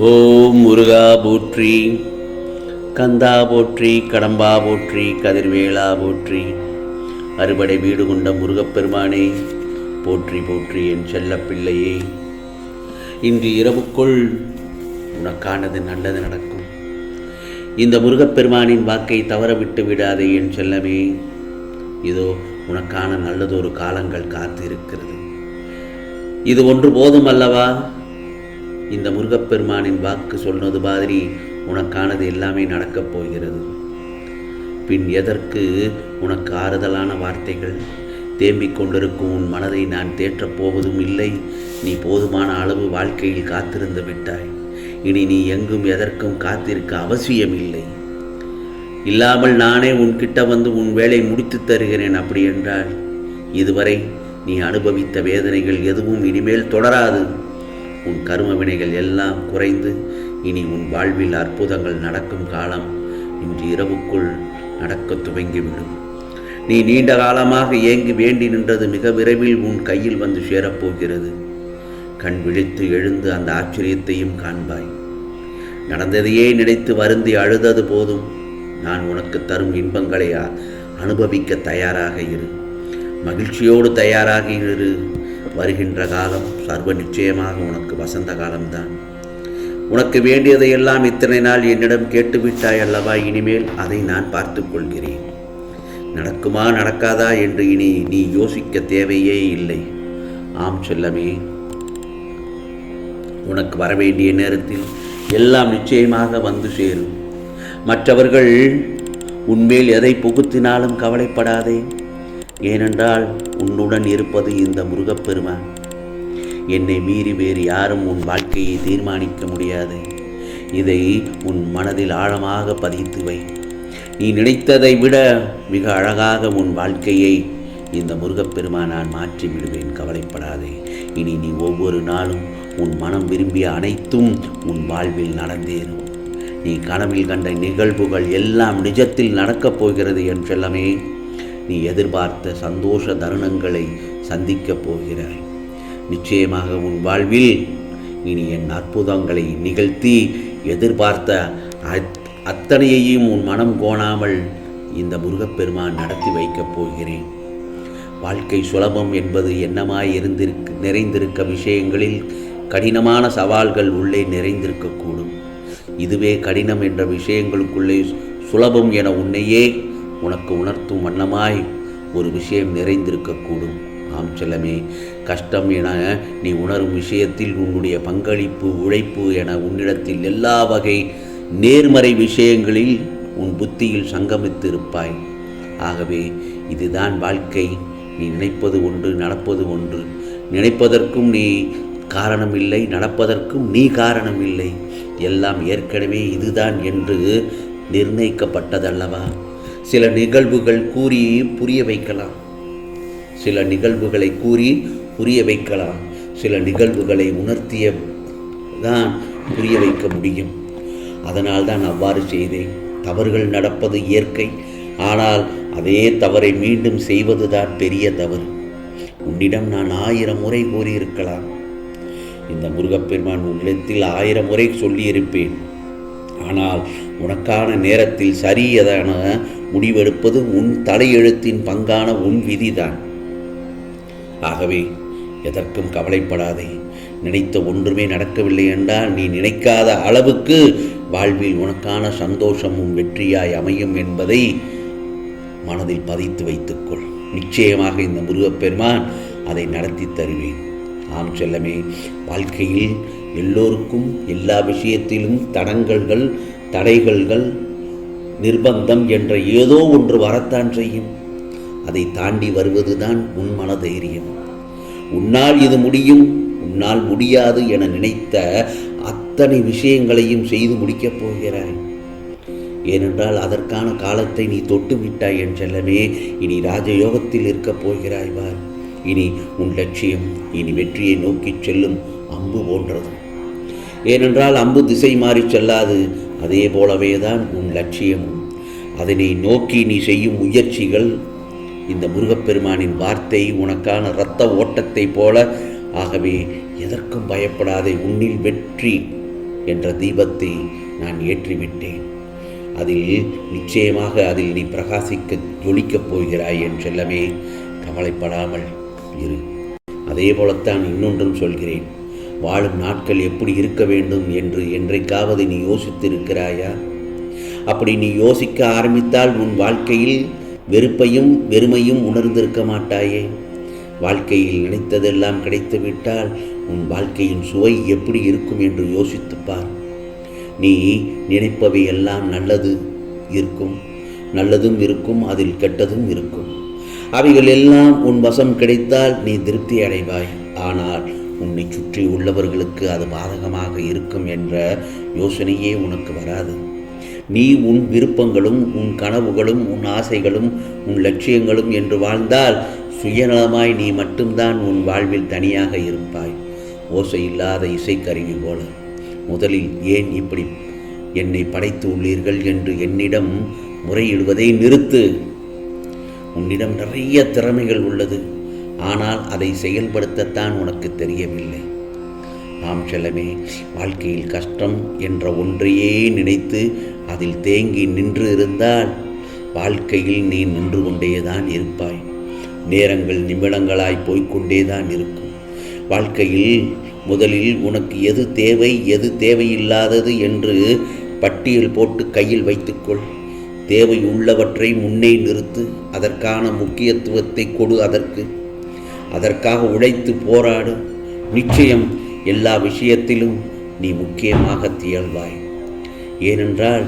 ஓம் முருகா போற்றி கந்தா போற்றி கடம்பா போற்றி கதிர்வேளா போற்றி அறுபடை வீடு கொண்ட முருகப்பெருமானே போற்றி போற்றி என் செல்லப்பிள்ளையே. இன்று இரவுக்குள் உனக்கானது நல்லது நடக்கும். இந்த முருகப்பெருமானின் வாக்கை தவறவிட்டு விடாதே என் செல்லமே. இதோ உனக்கான நல்லதொரு காலங்கள் காத்திருக்கிறது. இது ஒன்று போதும் அல்லவா? இந்த முருகப்பெருமானின் வாக்கு சொன்னது மாதிரி உனக்கானது எல்லாமே நடக்கப் போகிறது. பின் எதற்கு உனக்கு ஆறுதலான வார்த்தைகள்? தேம்பிக் கொண்டிருக்கும் உன் மனதை நான் தேற்றப் போவதும் இல்லை. நீ போதுமான அளவு வாழ்க்கையில் காத்திருந்து விட்டாய். இனி நீ எங்கும் எதற்கும் காத்திருக்க அவசியமில்லை. இல்லாமல் நானே உன்கிட்ட வந்து உன் வேலை முடித்துத் தருகிறேன் அப்படி என்றால் இதுவரை நீ அனுபவித்த வேதனைகள் எதுவும் இனிமேல் தொடராது. உன் கரும வினைகள் எல்லாம் குறைந்து இனி உன் வாழ்வில் அற்புதங்கள் நடக்கும் காலம் இன்று இரவுக்குள் நடக்கத் துவங்கிவிடும். நீ நீண்ட காலமாக ஏங்கி வேண்டி நின்றது மிக விரைவில் உன் கையில் வந்து சேரப்போகிறது. கண் விழித்து எழுந்து அந்த ஆச்சரியத்தையும் காண்பாய். நடந்ததையே நினைத்து வருந்தி அழுதது போதும். நான் உனக்கு தரும் இன்பங்களை அனுபவிக்க தயாராக இரு. மகிழ்ச்சியோடு தயாராக இரு. வருகின்ற காலம் சர்வ நிச்சயமாக உனக்கு வசந்த காலம்தான். உனக்கு வேண்டியதையெல்லாம் இத்தனை நாள் என்னிடம் கேட்டுவிட்டாய் அல்லவா இனிமேல் அதை நான் பார்த்துக் கொள்கிறேன் நடக்குமா நடக்காதா என்று இனி நீ யோசிக்க தேவையே இல்லை. ஆம் செல்லமே உனக்கு வரவேண்டிய நேரத்தில் எல்லாம் நிச்சயமாக வந்து சேரும். மற்றவர்கள் உன்மேல் எதை புகுத்தினாலும் கவலைப்படாதே. ஏனென்றால் உன்னுடன் இருப்பது இந்த முருகப்பெருமான். என்னை மீறி வேறு யாரும் உன் வாழ்க்கையை தீர்மானிக்க முடியாது. இதை உன் மனதில் ஆழமாக பதித்து வை. நீ நினைத்ததை விட மிக அழகாக உன் வாழ்க்கையை இந்த முருகப்பெருமான் நான் மாற்றி விடுவேன். கவலைப்படாதே. இனி நீ ஒவ்வொரு நாளும் உன் மனம் விரும்பிய அனைத்தும் உன் வாழ்வில் நடந்தேறும். நீ கனவில் கண்ட நிகழ்வுகள் எல்லாம் நிஜத்தில் நடக்கப் போகிறது என்றெல்லாமே நீ எதிர்பார்த்த சந்தோஷ தருணங்களை சந்திக்கப் போகிறாய். நிச்சயமாக உன் வாழ்வில் இனி என் அற்புதங்களை நிகழ்த்தி எதிர்பார்த்த அத்- அத்தனையையும் உன் மனம் கோணாமல் இந்த முருகப்பெருமான் நடத்தி வைக்கப் போகிறேன். வாழ்க்கை சுலபம் என்பது என்னமாய் இருந்திருக்க நிறைந்திருக்க விஷயங்களில் கடினமான சவால்கள் உள்ளே நிறைந்திருக்கக்கூடும். இதுவே கடினம் என்ற விஷயங்களுக்குள்ளே சுலபம் என உன்னையே உனக்கு உணர்த்தும் வண்ணமாய் ஒரு விஷயம் நிறைந்திருக்கக்கூடும். ஆம் செல்லமே கஷ்டம் என நீ உணரும் விஷயத்தில் உன்னுடைய பங்களிப்பு உழைப்பு என உன்னிடத்தில் எல்லா வகை நேர்மறை விஷயங்களில் உன் புத்தியில் சங்கமித்து இருப்பாய் ஆகவே இதுதான் வாழ்க்கை. நீ நினைப்பது ஒன்று நடப்பது ஒன்று. நினைப்பதற்கும் நீ காரணமில்லை நடப்பதற்கும் நீ காரணமில்லை. எல்லாம் ஏற்கனவே இதுதான் என்று நிர்ணயிக்கப்பட்டதல்லவா? சில நிகழ்வுகள் கூறி புரிய வைக்கலாம். சில நிகழ்வுகளை கூறி புரிய வைக்கலாம். சில நிகழ்வுகளை உணர்த்திய தான் புரிய வைக்க முடியும். அதனால் தான் அவ்வாறு செய்தேன். தவறுகள் நடப்பது இயற்கை. ஆனால் அதே தவறை மீண்டும் செய்வதுதான் பெரிய தவறு. உன்னிடம் நான் ஆயிரம் முறை கூறியிருக்கலாம். இந்த முருகப்பெருமான் உள்ளத்தில் ஆயிரம் முறை சொல்லியிருப்பேன். ஆனால் உனக்கான நேரத்தில் சரியதான முடிவெடுப்பது உன் தலையெழுத்தின் பங்கான உன் விதிதான். ஆகவே எதற்கும் கவலைப்படாதே. நினைத்த ஒன்றுமே நடக்கவில்லை என்றால் நீ நினைக்காத அளவுக்கு வாழ்வில் உனக்கான சந்தோஷமும் வெற்றியாய் அமையும் என்பதை மனதில் பதித்து வைத்துக்கொள். நிச்சயமாக இந்த முருகப்பெருமான் அதை நடத்தி தருவேன். ஆம் செல்லமே வாழ்க்கையில் எல்லோருக்கும் எல்லா விஷயத்திலும் தடங்கல்கள் தடைகள்கள் நிர்பந்தம் என்ற ஏதோ ஒன்று வரத்தான் செய்யும். அதை தாண்டி வருவதுதான் உன் மனதைரியம். உன்னால் இது முடியும் உன்னால் முடியாது என நினைத்த அத்தனை விஷயங்களையும் செய்து முடிக்கப் போகிறாய். ஏனென்றால் அதற்கான காலத்தை நீ தொட்டு விட்டாய் என் செல்லமே இனி ராஜயோகத்தில் இருக்கப் போகிறாய் பார். இனி உன் லட்சியம் இனி வெற்றியை நோக்கிச் செல்லும் அம்பு போன்றது. ஏனென்றால் அம்பு திசை மாறி செல்லாது அதே போலவே தான் உன் லட்சியமும். அதனை நோக்கி நீ செய்யும் முயற்சிகள் இந்த முருகப்பெருமானின் வார்த்தை உனக்கான இரத்த ஓட்டத்தைப் போல ஆகவே எதற்கும் பயப்படாதே உன்னில் வெற்றி என்ற தீபத்தை நான் ஏற்றிவிட்டேன். அதில் நிச்சயமாக அதில் நீ பிரகாசிக்க ஜொலிக்கப் போகிறாய் என் செல்லமே கவலைப்படாமல் இரு. அதே போலத்தான் இன்னொன்றும் சொல்கிறேன். வாழும் நாட்கள் எப்படி இருக்க வேண்டும் என்று என்றைக்காவது நீ யோசித்திருக்கிறாயா? அப்படி நீ யோசிக்க ஆரம்பித்தால் உன் வாழ்க்கையில் வெறுப்பையும் வெறுமையும் உணர்ந்திருக்க மாட்டாயே. வாழ்க்கையில் நினைத்ததெல்லாம் கிடைத்துவிட்டால் உன் வாழ்க்கையின் சுவை எப்படி இருக்கும் என்று யோசித்துப்பார் நீ நினைப்பவை எல்லாம் நல்லது இருக்கும். நல்லதும் இருக்கும் அதில் கெட்டதும் இருக்கும். அவைகள் எல்லாம் உன் வசம் கிடைத்தால் நீ திருப்தி அடைவாய். ஆனால் உன்னை சுற்றி உள்ளவர்களுக்கு அது பாதகமாக இருக்கும் என்ற யோசனையே உனக்கு வராது. நீ உன் விருப்பங்களும் உன் கனவுகளும் உன் ஆசைகளும் உன் லட்சியங்களும் என்று வாழ்ந்தால் சுயநலமாய் நீ மட்டும்தான் உன் வாழ்வில் தனியாக இருப்பாய். ஓசை இல்லாத இசைக்கருவி போல. முதலில் ஏன் இப்படி என்னை படைத்து உள்ளீர்கள் என்று என்னிடம் முறையிடுவதை நிறுத்து. உன்னிடம் நிறைய திறமைகள் உள்ளது. ஆனால் அதை செயல்படுத்தத்தான் உனக்கு தெரியவில்லை. ஆம் செல்லமே வாழ்க்கையில் கஷ்டம் என்ற ஒன்றையே நினைத்து அதில் தேங்கி நின்று இருந்தால் வாழ்க்கையில் நீ நின்று கொண்டேதான் இருப்பாய். நேரங்கள் நிமிடங்களாய் போய்கொண்டேதான் இருக்கும். வாழ்க்கையில் முதலில் உனக்கு எது தேவை எது தேவையில்லாதது என்று பட்டியல் போட்டு கையில் வைத்துக்கொள். தேவை உள்ளவற்றை முன்னே நிறுத்து அதற்கான முக்கியத்துவத்தை கொடு அதற்கு. அதற்காக உழைத்து போராடு நிச்சயம் எல்லா விஷயத்திலும் நீ முக்கியமாக திகழ்வாய். ஏனென்றால்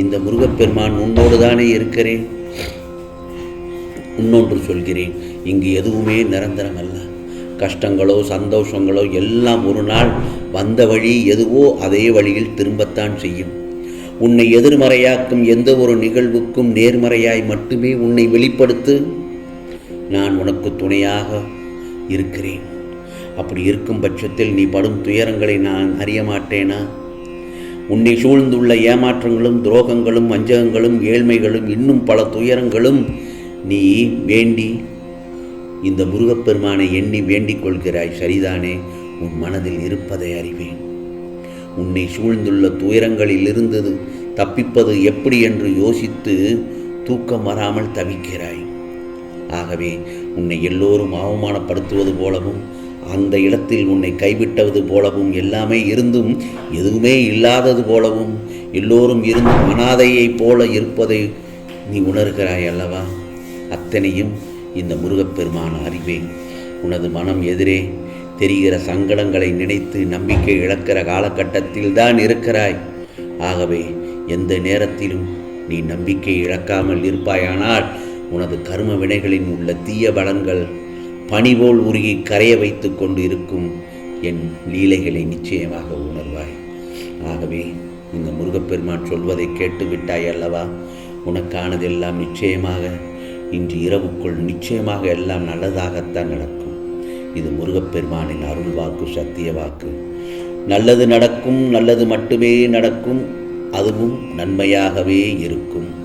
இந்த முருகப்பெருமான் உன்னோடு தானே இருக்கிறேன். இன்னொன்று சொல்கிறேன் இங்கு எதுவுமே நிரந்தரம் அல்ல கஷ்டங்களோ சந்தோஷங்களோ எல்லாம் ஒரு நாள் வந்த வழி எதுவோ அதே வழியில் திரும்பத்தான் செய்யும். உன்னை எதிர்மறையாக்கும் எந்த ஒரு நிகழ்வுக்கும் நேர்மறையாய் மட்டுமே உன்னை வெளிப்படுத்து. நான் உனக்கு துணையாக இருக்கிறேன். அப்படி இருக்கும் பட்சத்தில் நீ படும் துயரங்களை நான் அறிய மாட்டேனா? உன்னை சூழ்ந்துள்ள ஏமாற்றங்களும் துரோகங்களும் வஞ்சகங்களும் ஏழ்மைகளும் இன்னும் பல துயரங்களும் நீ வேண்டி இந்த முருகப்பெருமானை எண்ணி வேண்டிக் கொள்கிறாய். சரிதானே? உன் மனதில் இருப்பதை அறிவேன். உன்னை சூழ்ந்துள்ள துயரங்களில் இருந்தது தப்பிப்பது எப்படி என்று யோசித்து தூக்கம் வராமல் தவிக்கிறாய். ஆகவே உன்னை எல்லோரும் அவமானப்படுத்துவது போலவும் அந்த இடத்தில் உன்னை கைவிட்டது போலவும் எல்லாமே இருந்தும் எதுவுமே இல்லாதது போலவும் எல்லோரும் இருந்தும் அனாதையைப் போல இருப்பதை நீ உணர்கிறாய் அல்லவா? அத்தனையும் இந்த முருகப்பெருமான அறிவேன் உனது மனம் எதிரே தெரிகிற சங்கடங்களை நினைத்து நம்பிக்கை இழக்கிற காலகட்டத்தில் தான் இருக்கிறாய். ஆகவே எந்த நேரத்திலும் நீ நம்பிக்கை இழக்காமல் இருப்பாயானால் உனது கர்ம வினைகளின் உள்ள தீய பலன்கள் பனிபோல் உருகி கரைய வைத்து கொண்டு இருக்கும் என் லீலைகளை நிச்சயமாக உணர்வாய். ஆகவே இந்த முருகப்பெருமான் சொல்வதை கேட்டு விட்டாய் அல்லவா? உனக்கானதெல்லாம் நிச்சயமாக இன்று இரவுக்குள் நிச்சயமாக எல்லாம் நல்லதாகத்தான் நடக்கும். இது முருகப்பெருமானின் அருள் வாக்கு சத்திய வாக்கு. நல்லது நடக்கும் நல்லது மட்டுமே நடக்கும் அதுவும் நன்மையாகவே இருக்கும்.